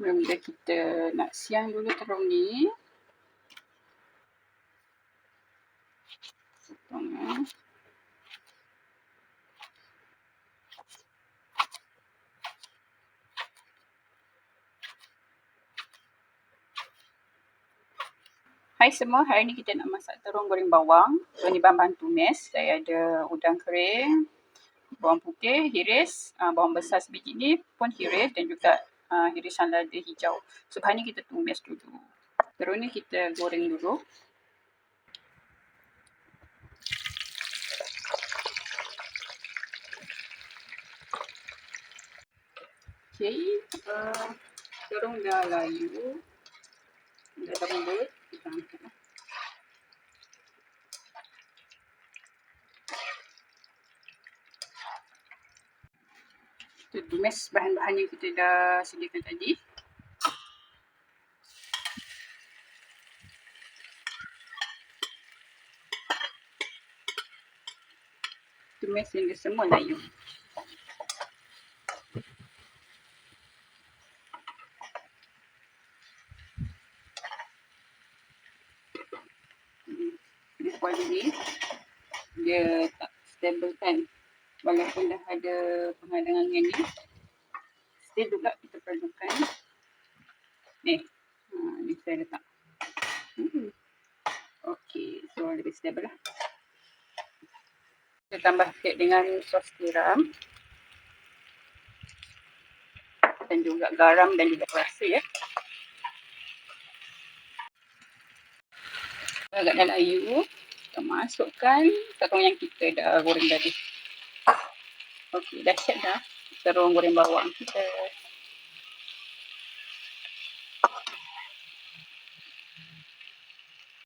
Mula-mula kita nak siang dulu terung ni. Potong eh. Hai semua, hari ni kita nak masak terung goreng bawang. So ni bahan-bahan tumis. Saya ada udang kering, bawang putih, hiris, uh, bawang besar sebiji ni pun hiris dan juga uh, hirisan lada hijau. Bahan ni kita tumis dulu. Terus ni kita goreng dulu. Okay, uh, terung dah layu. Dah lembut. Kita angkat lah. Kita tumis bahan-bahan yang kita dah sediakan tadi. Tumis hingga semua layu. Ni dia tak stable kan walaupun dah ada penghadangan yang ni still juga kita perlukan. Ni. Ha, ni saya letak. Hmm. ok so lebih stable lah. Kita tambah sikit dengan sos tiram. Dan juga garam dan juga rasa ya. Agak dah layu kita masukkan terung yang kita dah goreng tadi Okey, dah siap dah terung goreng bawang kita.